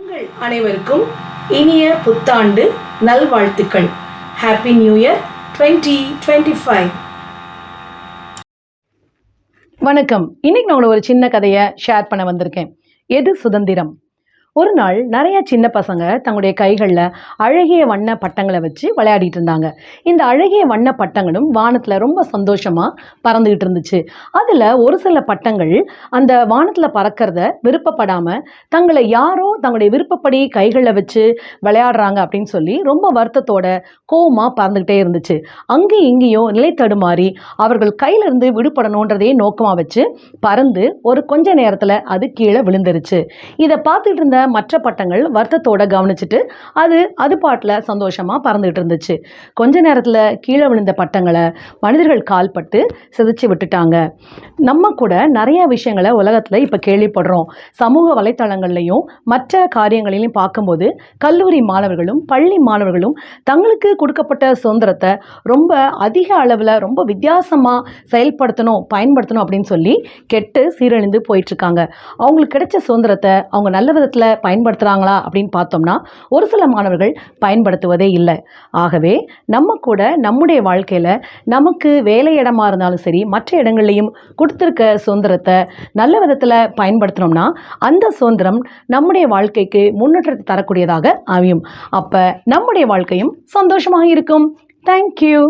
உங்கள் அனைவருக்கும் இனிய புத்தாண்டு நல்வாழ்த்துக்கள். Happy new year twenty twenty five வணக்கம். இன்னைக்கு நான் ஒரு சின்ன கதையை ஷேர் பண்ண வந்திருக்கேன். எது சுதந்திரம்? ஒரு நாள் நிறைய சின்ன பசங்க தங்களுடைய கைகளில் அழகிய வண்ண பட்டங்களை வச்சு விளையாடிட்டு இருந்தாங்க. இந்த அழகிய வண்ண பட்டங்களும் வானத்தில் ரொம்ப சந்தோஷமாக பறந்துக்கிட்டு இருந்துச்சு. அதில் ஒரு சில பட்டங்கள் அந்த வானத்தில் பறக்கிறத விருப்பப்படாமல் தங்களை யாரோ தங்களுடைய விருப்பப்படி கைகளில் வச்சு விளையாடுறாங்க அப்படின்னு சொல்லி ரொம்ப வருத்தத்தோட கோவமாக பறந்துக்கிட்டே இருந்துச்சு. அங்கேயும் இங்கேயும் நிலை தடுமாறி அவர்கள் கையிலிருந்து விடுபடணுன்றதையே நோக்கமாக வச்சு பறந்து ஒரு கொஞ்ச நேரத்தில் அது கீழே விழுந்துருச்சு. இதை பார்த்துட்டு இருந்த மற்ற பட்டங்கள் வருத்தத்தோட கவனிச்சுட்டு அது அது பாட்டில் சந்தோஷமாக பறந்துகிட்டு இருந்துச்சு. கொஞ்ச நேரத்தில் கீழே விழுந்த பட்டங்களை மனிதர்கள் கால்பட்டு சிதைச்சு விட்டுட்டாங்க. நம்ம கூட நிறைய விஷயங்களை உலகத்தில் இப்போ கேள்விப்படுறோம். சமூக வலைத்தளங்கள்லையும் மற்ற காரியங்களிலையும் பார்க்கும்போது கல்லூரி மாணவர்களும் பள்ளி மாணவர்களும் தங்களுக்கு கொடுக்கப்பட்ட சுதந்திரத்தை ரொம்ப அதிக அளவில் ரொம்ப வித்தியாசமாக செயல்படுத்தணும் பயன்படுத்தணும் அப்படின்னு சொல்லி கெட்டு சீரழிந்து போயிட்டுருக்காங்க அவங்களுக்கு கிடைச்ச சுதந்திரத்தை அவங்க நல்ல விதத்தில் பயன்படுத்துகிறாங்களா அப்படின்னு பார்த்தோம்னா ஒரு சில மாணவர்கள் பயன்படுத்துவதே இல்லை. ஆகவே நம்ம கூட நம்முடைய வாழ்க்கையில் நமக்கு வேலை இடமா இருந்தாலும் சரி மற்ற இடங்கள்லையும் கொடுத்துருக்க சுதந்திரத்தை நல்ல விதத்தில் பயன்படுத்தினோம்னா அந்த சுதந்திரம் நம்முடைய வாழ்க்கைக்கு முன்னேற்றத்தை தரக்கூடியதாக அமையும். அப்போ நம்முடைய வாழ்க்கையும் சந்தோஷமாக இருக்கும். தேங்க்யூ